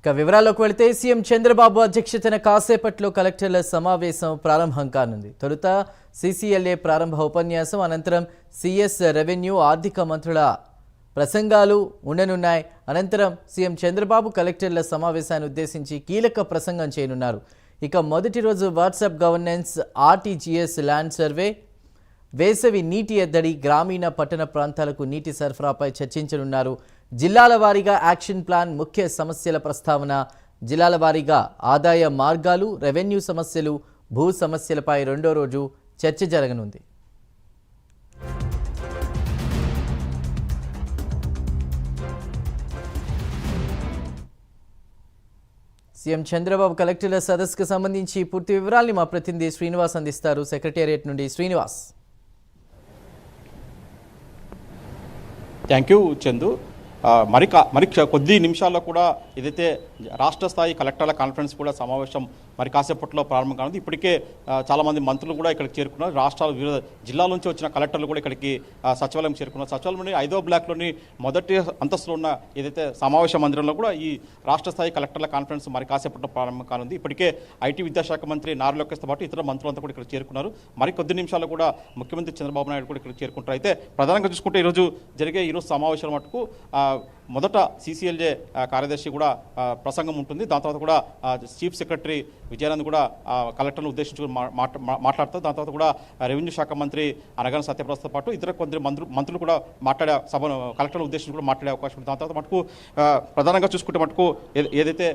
ఇక వివరాల్లోకి వెళితే సీఎం చంద్రబాబు అధ్యక్షతన కాసేపట్లో కలెక్టర్ల సమావేశం ప్రారంభం కానుంది. తొలుత సీసీఎల్ఏ ప్రారంభ ఉపన్యాసం అనంతరం సిఎస్ రెవెన్యూ ఆర్థిక మంత్రుల ప్రసంగాలు ఉండనున్నాయి. అనంతరం సీఎం చంద్రబాబు కలెక్టర్ల సమావేశాన్ని ఉద్దేశించి కీలక ప్రసంగం చేయనున్నారు. ఇక మొదటి రోజు WhatsApp governance RTGS land survey వేసవి నీటి ఎద్దడి గ్రామీణ పట్టణ ప్రాంతాలకు నీటి సరఫరాపై చర్చించనున్నారు. జిల్లాల వారీగా యాక్షన్ ప్లాన్ ముఖ్య సమస్యల ప్రస్తావన జిల్లాల వారీగా ఆదాయ మార్గాలు రెవెన్యూ సమస్యలు భూ సమస్యలపై రెండో రోజు చర్చ జరగనుంది. సీఎం చంద్రబాబు కలెక్టర్ల సదస్సుకు సంబంధించి పూర్తి వివరాల్ని మా ప్రతినిధి శ్రీనివాస్ అందిస్తారు. సెక్రటేరియట్ నుండి శ్రీనివాస్. థ్యాంక్ యూ చందు మరి కా- మరి కొద్ది నిమిషాల్లో కూడా ఏదైతే రాష్ట్ర స్థాయి కలెక్టర్ల కాన్ఫరెన్స్ కూడా సమావేశం మరి కాసేపట్లో ప్రారంభం కానుంది. ఇప్పటికే చాలామంది మంత్రులు కూడా ఇక్కడికి చేరుకున్నారు. రాష్ట్రాల వివిధ జిల్లాల నుంచి వచ్చిన కలెక్టర్లు కూడా ఇక్కడికి సచివాలయం చేరుకున్నారు. సచివాలయంలోని ఐదో బ్లాక్లోని మొదటి అంతస్తులో ఉన్న ఏదైతే సమావేశ మందిరంలో కూడా ఈ రాష్ట్ర స్థాయి కలెక్టర్ల కాన్ఫరెన్స్ మరి కాసేపట్లో ప్రారంభం కానుంది. ఇప్పటికే ఐటీ విద్యాశాఖ మంత్రి నారా లోకేష్తో పాటు ఇతర మంత్రులంతా కూడా ఇక్కడ చేరుకున్నారు. మరి కొద్ది నిమిషాల్లో కూడా ముఖ్యమంత్రి చంద్రబాబు నాయుడు కూడా ఇక్కడ చేరుకుంటారు. అయితే ప్రధానంగా చూసుకుంటే ఈరోజు జరిగే ఈరోజు సమావేశాల మటుకు మొదట సీసీఎల్జే కార్యదర్శి కూడా ప్రసంగం ఉంటుంది. దాని తర్వాత కూడా చీఫ్ సెక్రటరీ విజయానంద్ కూడా ఆ, కలెక్టర్ను ఉద్దేశించుకుని మాట్లాడతారు. దాని తర్వాత కూడా రెవెన్యూ శాఖ మంత్రి అనగాన సత్యప్రసాద్తో పాటు ఇతర కొందరు మంత్రులు మంత్రులు కూడా మాట్లాడే సభను కలెక్టర్ను ఉద్దేశించి కూడా మాట్లాడే అవకాశం ఉంది దాని తర్వాత మటుకు ప్రధానంగా చూసుకుంటే మటుకు ఏదైతే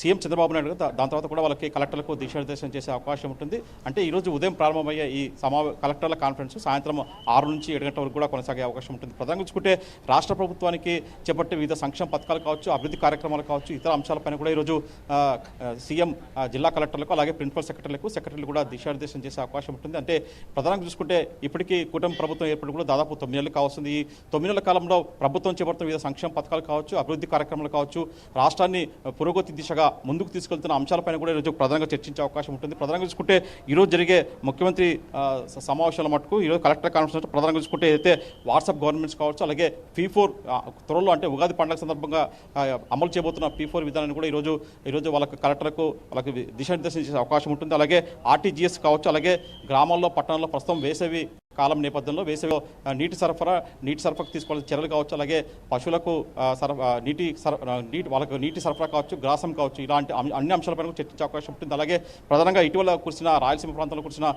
సీఎం చంద్రబాబు నాయుడు దాని తర్వాత కూడా వాళ్ళకి కలెక్టర్లకు దిశానిర్దేశం చేసే అవకాశం ఉంటుంది. అంటే ఈరోజు ఉదయం ప్రారంభమయ్యే ఈ సమావే కలెక్టర్ల కాన్ఫరెన్స్ సాయంత్రం ఆరు నుంచి ఏడు గంటల వరకు కూడా కొనసాగే అవకాశం ఉంటుంది. ప్రధానంగా చూసుకుంటే రాష్ట్ర ప్రభుత్వానికి చేపట్టే వివిధ సంక్షేమ పథకాలు కావచ్చు అభివృద్ధి కార్యక్రమాలు కావచ్చు ఇతర అంశాలపైన కూడా ఈరోజు సీఎం జిల్లా కలెక్టర్లకు అలాగే ప్రిన్సిపల్ సెక్రటరీలకు సెక్రటరీలు కూడా దిశానిర్దేశం చేసే అవకాశం ఉంటుంది. అంటే ప్రధానంగా చూసుకుంటే ఇప్పటికీ కుటుంబ ప్రభుత్వం ఏర్పడి కూడా దాదాపు తొమ్మిది నెలలు కావస్తుంది. ఈ తొమ్మిది నెలల కాలంలో ప్రభుత్వం చేపడుతున్న వివిధ సంక్షేమ పథకాలు కావచ్చు అభివృద్ధి కార్యక్రమాలు కావచ్చు రాష్ట్రాన్ని పురోగతి దిశగా ముందుకు తీసుకెళ్తున్న అంశాలపైన కూడా ఈరోజు ప్రధానంగా చర్చించే అవకాశం ఉంటుంది. ప్రధానంగా చూసుకుంటే ఈరోజు జరిగే ముఖ్యమంత్రి సమావేశాల మటుకు ఈరోజు కలెక్టర్ కాన్ఫరెన్స్ ప్రధానంగా చూసుకుంటే అయితే వాట్సాప్ గవర్నమెంట్స్ కావచ్చు అలాగే పీ ఫోర్ త్వరలో అంటే ఉగాది పండుగ సందర్భంగా అమలు చేయబోతున్న పీ ఫోర్ విధానాన్ని కూడా ఈరోజు ఈరోజు వాళ్ళకి కలెక్టర్లకు వాళ్ళకి దిశానిర్దేశం చేసే అవకాశం ఉంటుంది. అలాగే ఆర్టీజీఎస్ కావచ్చు అలాగే గ్రామాల్లో పట్టణాల్లో ప్రస్తుతం వేసవి కాలం నేపథ్యంలో వేసవిలో నీటి సరఫరా నీటి సరఫరాకు తీసుకోవాల్సిన చర్యలు కావచ్చు అలాగే పశువులకు సరఫరా నీటి సర నీటి వాళ్ళకు నీటి సరఫరా కావచ్చు గ్రాసం కావచ్చు ఇలాంటి అన్ని అంశాలపైన చర్చించే అవకాశం ఉంటుంది. అలాగే ప్రధానంగా ఇటీవల కురిసిన రాయలసీమ ప్రాంతంలో కురిసిన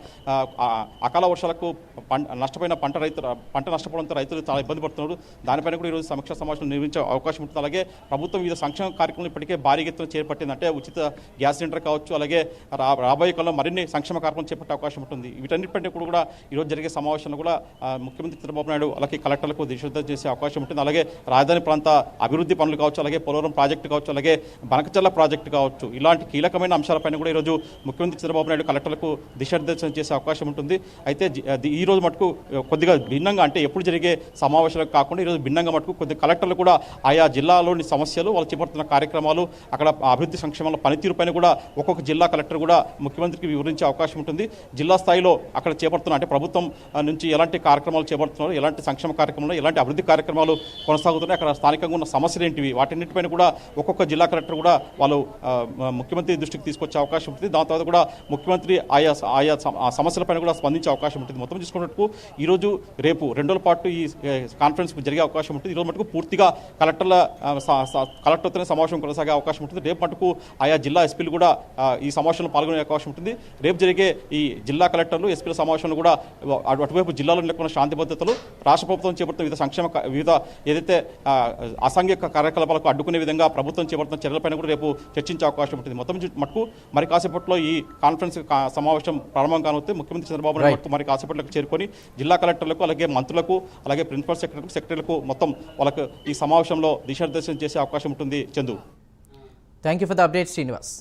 అకాల వర్షాలకు పంట నష్టపోయిన పంట రైతు పంట నష్టపోవడంతో రైతులు చాలా ఇబ్బంది పడుతున్నారు. దానిపైన కూడా ఈరోజు సమీక్ష సమావేశం నిర్వహించే అవకాశం ఉంటుంది. అలాగే ప్రభుత్వం వివిధ సంక్షేమ కార్యక్రమాలు ఇప్పటికే భారీ ఎత్తున చేపట్టింది అంటే ఉచిత గ్యాస్ సిలిండర్ కావచ్చు అలాగే రా- రాబోయే కాలంలో మరిన్ని సంక్షేమ కార్యక్రమాలు చేపట్టే అవకాశం ఉంటుంది. వీటన్నిటిపై కూడా కూడా ఈరోజు జరిగే సమావేశంలో కూడా ముఖ్యమంత్రి చంద్రబాబు నాయుడు అలాగే కలెక్టర్లకు దిశ చేసే అవకాశం ఉంటుంది. అలాగే రాజధాని ప్రాంత అభివృద్ధి పనులు కావచ్చు అలాగే పోలవరం ప్రాజెక్టు కావచ్చు అలాగే బనకచర్ల ప్రాజెక్టు కావచ్చు ఇలాంటి కీలకమైన అంశాలపైన కూడా ఈరోజు ముఖ్యమంత్రి చంద్రబాబు నాయుడు కలెక్టర్లకు దిశానిర్దేశం చేసే అవకాశం ఉంటుంది. అయితే ఈ రోజు మటుకు కొద్దిగా భిన్నంగా అంటే ఎప్పుడు జరిగే సమావేశాలకు కాకుండా ఈరోజు భిన్నంగా మటుకు కొద్ది కలెక్టర్లు కూడా ఆయా జిల్లాలోని సమస్యలు వాళ్ళు చేపడుతున్న కార్యక్రమాలు అక్కడ అభివృద్ధి సంక్షేమాల పనితీరు పైన కూడా ఒక్కొక్క జిల్లా కలెక్టర్ కూడా ముఖ్యమంత్రికి వివరించే అవకాశం ఉంటుంది. జిల్లా స్థాయిలో అక్కడ చేపడుతున్న అంటే ప్రభుత్వం నుంచి ఎలాంటి కార్యక్రమాలు చేపడుతున్నారు ఎలాంటి సంక్షేమ కార్యక్రమాలు ఎలాంటి అభివృద్ధి కార్యక్రమాలు కొనసాగుతున్నాయి అక్కడ స్థానికంగా ఉన్న సమస్యలు ఏంటివి వాటిన్నిటిపైన కూడా ఒక్కొక్క జిల్లా కలెక్టర్ కూడా వాళ్ళు ముఖ్యమంత్రి దృష్టికి తీసుకొచ్చే అవకాశం ఉంటుంది. దాని తర్వాత కూడా ముఖ్యమంత్రి ఆయా ఆయా సమస్యలపైన కూడా స్పందించే అవకాశం ఉంటుంది. మొత్తం చూసుకున్నట్టు ఈరోజు రేపు రెండు రోజుల పాటు ఈ కాన్ఫరెన్స్ జరిగే అవకాశం ఉంటుంది. ఈరోజు మటుకు పూర్తిగా కలెక్టర్ల కలెక్టర్తోనే సమావేశం కొనసాగే అవకాశం ఉంటుంది. రేపు మటుకు ఆయా జిల్లా ఎస్పీలు కూడా ఈ సమావేశంలో పాల్గొనే అవకాశం ఉంటుంది. రేపు జరిగే ఈ జిల్లా కలెక్టర్లు ఎస్పీల సమావేశంలో కూడా అటువైపు జిల్లాలో నెలకొన్న శాంతి భద్రతలు రాష్ట్ర ప్రభుత్వం చేపడుతున్న వివిధ సంక్షేమ వివిధ ఏదైతే అసాంఘిక కార్యకలాపాలకు అడ్డుకునే విధంగా ప్రభుత్వం చేపడుతున్న చర్యలపైన కూడా రేపు చర్చించే అవకాశం ఉంటుంది. మొత్తం మటుకు మరి కాసేపట్లో ఈ కాన్ఫరెన్స్ సమావేశం ప్రారంభం కానుంది. ముఖ్యమంత్రి చంద్రబాబు నాయుడు మరి కాసేపట్లకు చేరుకొని జిల్లా కలెక్టర్లకు అలాగే మంత్రులకు అలాగే ప్రిన్సిపల్ సెక్రటరీలకు సెక్రటరీలకు మొత్తం వాళ్ళకు ఈ సమావేశంలో దిశానిర్దేశం చేసే అవకాశం ఉంటుంది. Chandu. Thank you for the update Srinivas